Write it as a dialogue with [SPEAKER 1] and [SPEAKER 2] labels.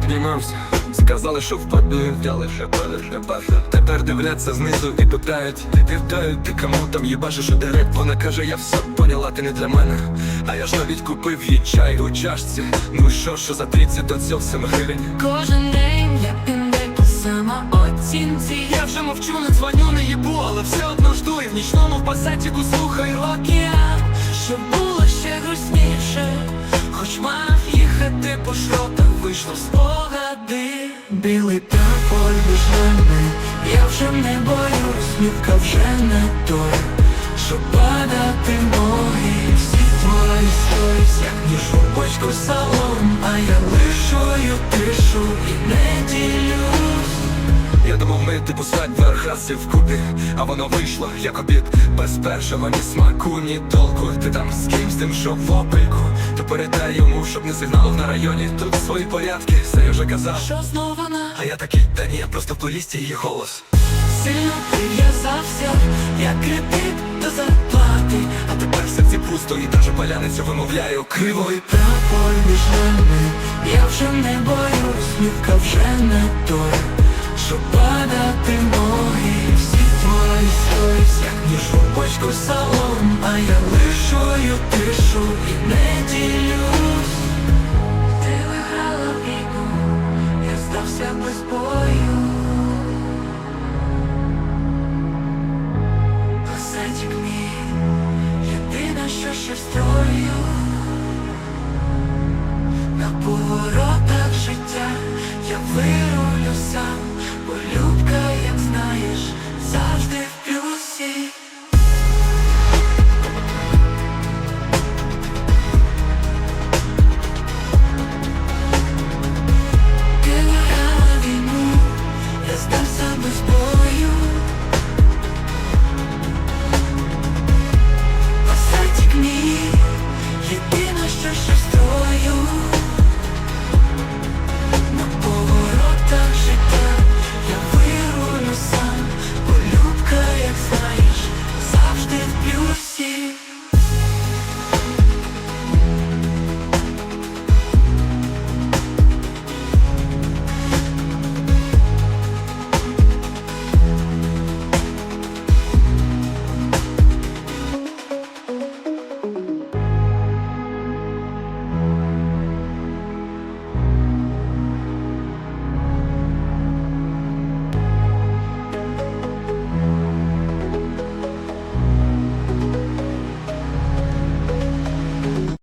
[SPEAKER 1] піднімався, сказали, що впаду, взяли ще пали, бачу. Тепер дивляться знизу і питають, питають, ти кому там їбашиш у дерев Вона каже, я все поняла, ти не для мене. А я ж навіть купив їй чай у чашці. Ну що, що за 30 до цього 7 гривень.
[SPEAKER 2] Кожен день я піндек по самооцінці
[SPEAKER 1] Я вже мовчу, не дзвоню, не їбу, але все одно жду і в нічному в пасатіку слухай рок.
[SPEAKER 2] Шротах, вийшло в спогади. Білий між нами, я вже не боюсь, мітка вже не той, щоб падати ноги. Всі твої сторіс, як ніж у бочку салом, а я лишую тишу і не ділюсь.
[SPEAKER 1] Я думав, ми типу свадьба расів куди, а воно вийшло як обід без першого ні смаку, ні толку. Ти там з кимсь тим, що в опельку, то передай йому, щоб не сигналив на районі. Тут свої порядки, все я вже казав.
[SPEAKER 2] Що знову вона?
[SPEAKER 1] А я такий, та ні, просто в плейлісті її голос.
[SPEAKER 2] Сильно прив'язався, як кредит до зарплати,
[SPEAKER 1] А тепер в серці пусто і даже паляницю вимовляю криво і
[SPEAKER 2] прапор між нами, я вже не боюсь, мітка вже не той, щоб падати ноги. Всі твої сторіс, як ніж у бочку салом, а я лишую тишу з бою Осадік мій, людина, що ще строю, на поворот.